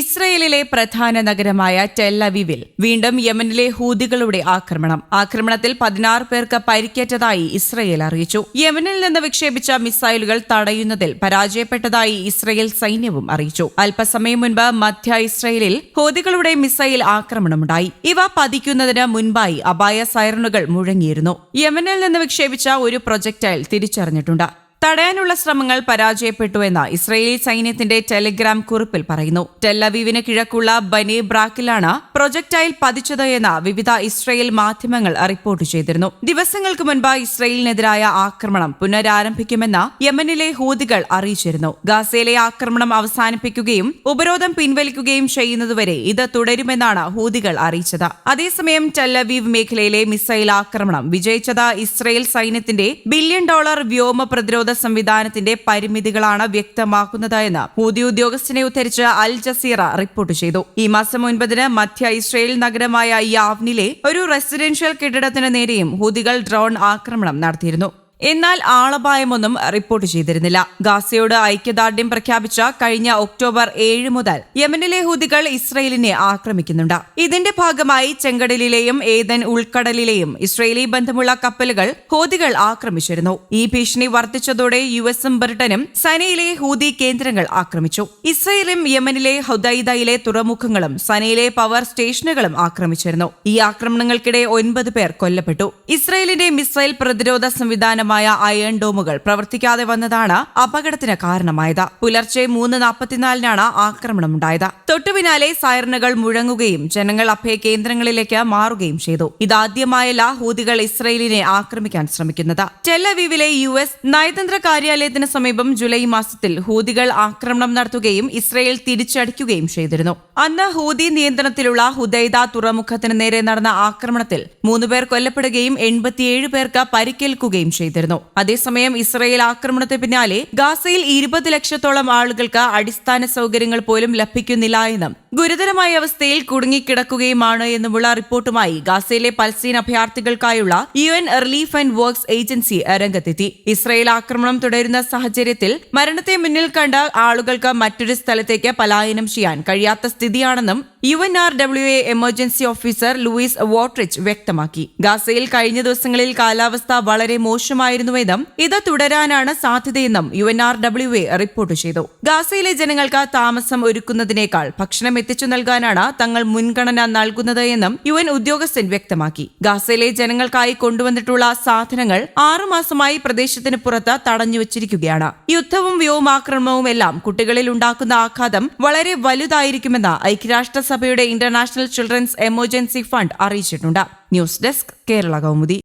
ഇസ്രയേലിലെ പ്രധാന നഗരമായ ടെല്ലവിവിൽ വീണ്ടും യമനിലെ ഹൂതികളുടെ ആക്രമണം. ആക്രമണത്തിൽ പതിനാറ് പേർക്ക് പരിക്കേറ്റതായി ഇസ്രയേൽ അറിയിച്ചു. യമനിൽ നിന്ന് വിക്ഷേപിച്ച മിസൈലുകൾ തടയുന്നതിൽ പരാജയപ്പെട്ടതായി ഇസ്രയേൽ സൈന്യവും അറിയിച്ചു. അല്പസമയം മുൻപ് മധ്യ ഇസ്രയേലിൽ ഹൂതികളുടെ മിസൈൽ ആക്രമണമുണ്ടായി. ഇവ പതിക്കുന്നതിന് മുൻപായി അപായ സൈറണുകൾ മുഴങ്ങിയിരുന്നു. യമനിൽ നിന്ന് വിക്ഷേപിച്ച ഒരു പ്രൊജക്ടൈൽ തിരിച്ചറിഞ്ഞിട്ടുണ്ട്. തടയാനുള്ള ശ്രമങ്ങൾ പരാജയപ്പെട്ടുവെന്ന് ഇസ്രയേലി സൈന്യത്തിന്റെ ടെലിഗ്രാം കുറിപ്പിൽ പറയുന്നു. ടെല്ലവീവിന് കിഴക്കുള്ള ബനി ബ്രാക്കിലാണ് പ്രൊജക്ടൈൽ പതിച്ചത് എന്ന് വിവിധ ഇസ്രയേൽ മാധ്യമങ്ങൾ റിപ്പോർട്ട് ചെയ്തിരുന്നു. ദിവസങ്ങൾക്ക് മുൻപ് ഇസ്രയേലിനെതിരായ ആക്രമണം പുനരാരംഭിക്കുമെന്ന് യമനിലെ ഹൂതികൾ അറിയിച്ചിരുന്നു. ഗാസയിലെ ആക്രമണം അവസാനിപ്പിക്കുകയും ഉപരോധം പിൻവലിക്കുകയും ചെയ്യുന്നതുവരെ ഇത് തുടരുമെന്നാണ് ഹൂതികൾ അറിയിച്ചത്. അതേസമയം ടെല്ലവീവ് മേഖലയിലെ മിസൈൽ ആക്രമണം വിജയിച്ചത് ഇസ്രയേൽ സൈന്യത്തിന്റെ ബില്യൺ ഡോളർ വ്യോമ പ്രതിരോധ സംവിധാനത്തിന്റെ പരിമിതികളാണ് വ്യക്തമാക്കുന്നത് എന്ന് ഹൂതി ഉദ്യോഗസ്ഥനെ ഉദ്ധരിച്ച് അൽ ജസീറ റിപ്പോർട്ട് ചെയ്തു. ഈ മാസം ഒൻപതിന് മധ്യ ഇസ്രയേൽ നഗരമായ യാവ്നിലെ ഒരു റെസിഡൻഷ്യൽ കെട്ടിടത്തിന് നേരെയും ഹൂതികൾ ഡ്രോൺ ആക്രമണം നടത്തിയിരുന്നു. എന്നാൽ ആളപായമൊന്നും റിപ്പോർട്ട് ചെയ്തിരുന്നില്ല. ഗാസയോട് ഐക്യദാർഢ്യം പ്രഖ്യാപിച്ച കഴിഞ്ഞ ഒക്ടോബർ ഏഴ് മുതൽ യമനിലെ ഹൂതികൾ ഇസ്രയേലിനെ ആക്രമിക്കുന്നുണ്ട്. ഇതിന്റെ ഭാഗമായി ചെങ്കടലിലെയും ഏതൻ ഉൾക്കടലിലെയും ഇസ്രയേലി ബന്ധമുള്ള കപ്പലുകൾ ഹൂതികൾ ആക്രമിച്ചിരുന്നു. ഈ ഭീഷണി വർദ്ധിച്ചതോടെ യു എസും ബ്രിട്ടനും സനയിലെ ഹൂതി കേന്ദ്രങ്ങൾ ആക്രമിച്ചു. ഇസ്രയേലും യമനിലെ ഹുദൈദയിലെ തുറമുഖങ്ങളും സനയിലെ പവർ സ്റ്റേഷനുകളും ആക്രമിച്ചിരുന്നു. ഈ ആക്രമണങ്ങൾക്കിടെ ഒൻപത് പേർ കൊല്ലപ്പെട്ടു. ഇസ്രയേലിന്റെ മിസൈൽ പ്രതിരോധ സംവിധാനം സജ്ജമായ അയൺ ഡോമുകൾ പ്രവർത്തിക്കാതെ വന്നതാണ് അപകടത്തിന് കാരണമായത്. പുലർച്ചെ മൂന്ന് നാൽപ്പത്തിനാലിനാണ് ആക്രമണമുണ്ടായത്. തൊട്ടുപിന്നാലെ സൈറനുകൾ മുഴങ്ങുകയും ജനങ്ങൾ അഭയ കേന്ദ്രങ്ങളിലേക്ക് മാറുകയും ചെയ്തു. ഇതാദ്യമായല്ല ഹൂതികൾ ഇസ്രയേലിനെ ആക്രമിക്കാൻ ശ്രമിക്കുന്നത്. ടെല്ലവീവിലെ യു എസ് നയതന്ത്ര കാര്യാലയത്തിന് സമീപം ജൂലൈ മാസത്തിൽ ഹൂതികൾ ആക്രമണം നടത്തുകയും ഇസ്രയേൽ തിരിച്ചടിക്കുകയും ചെയ്തിരുന്നു. അന്ന് ഹൂതി നിയന്ത്രണത്തിലുള്ള ഹുദൈദ തുറമുഖത്തിന് നേരെ നടന്ന ആക്രമണത്തിൽ മൂന്നുപേർ കൊല്ലപ്പെടുകയും എൺപത്തിയേഴ് പേർക്ക് പരിക്കേൽക്കുകയും ചെയ്തിരുന്നു. ചെയ്തിരുന്നു. അതേസമയം ഇസ്രയേൽ ആക്രമണത്തെ പിന്നാലെ ഗാസയിൽ ഇരുപത് ലക്ഷത്തോളം ആളുകൾക്ക് അടിസ്ഥാന സൗകര്യങ്ങൾ പോലും ലഭിക്കുന്നില്ല എന്നും ഗുരുതരമായ അവസ്ഥയിൽ കുടുങ്ങിക്കിടക്കുകയുമാണ് എന്നുമുള്ള റിപ്പോർട്ടുമായി ഗാസയിലെ Palestine അഭയാർത്ഥികൾക്കായുള്ള U N relief and works agency രംഗത്തെത്തി. ഇസ്രയേൽ ആക്രമണം തുടരുന്ന സാഹചര്യത്തിൽ മരണത്തെ മുന്നിൽ കണ്ട ആളുകൾക്ക് മറ്റൊരു സ്ഥലത്തേക്ക് പലായനം ചെയ്യാൻ കഴിയാത്ത സ്ഥിതിയാണെന്നും U N R W A emergency officer Louise Wateridge വ്യക്തമാക്കി. ഗാസയിൽ കഴിഞ്ഞ ദിവസങ്ങളിൽ കാലാവസ്ഥ വളരെ മോശമായിരുന്നുവെന്നും ഇത് തുടരാനാണ് സാധ്യതയെന്നും U N R W A report ചെയ്തു. ഗാസയിലെ ജനങ്ങൾക്ക് താമസം ഒരുക്കുന്നതിനേക്കാൾ ഭക്ഷണം എത്തിച്ചു നൽകാനാണ് തങ്ങൾ മുൻഗണന നൽകുന്നത് എന്നും യു എൻ ഉദ്യോഗസ്ഥൻ വ്യക്തമാക്കി. ഗാസയിലെ ജനങ്ങൾക്കായി കൊണ്ടുവന്നിട്ടുള്ള സാധനങ്ങൾ ആറുമാസമായി പ്രദേശത്തിന് പുറത്ത് തടഞ്ഞുവച്ചിരിക്കുകയാണ്. യുദ്ധവും വ്യോമാക്രമണവും എല്ലാം കുട്ടികളിൽ ഉണ്ടാക്കുന്ന ആഘാതം വളരെ വലുതായിരിക്കുമെന്ന് ഐക്യരാഷ്ട്രസഭയുടെ ഇന്റർനാഷണൽ ചിൽഡ്രൻസ് എമർജൻസി ഫണ്ട് അറിയിച്ചിട്ടുണ്ട്. News desk Kerala Kaumudi.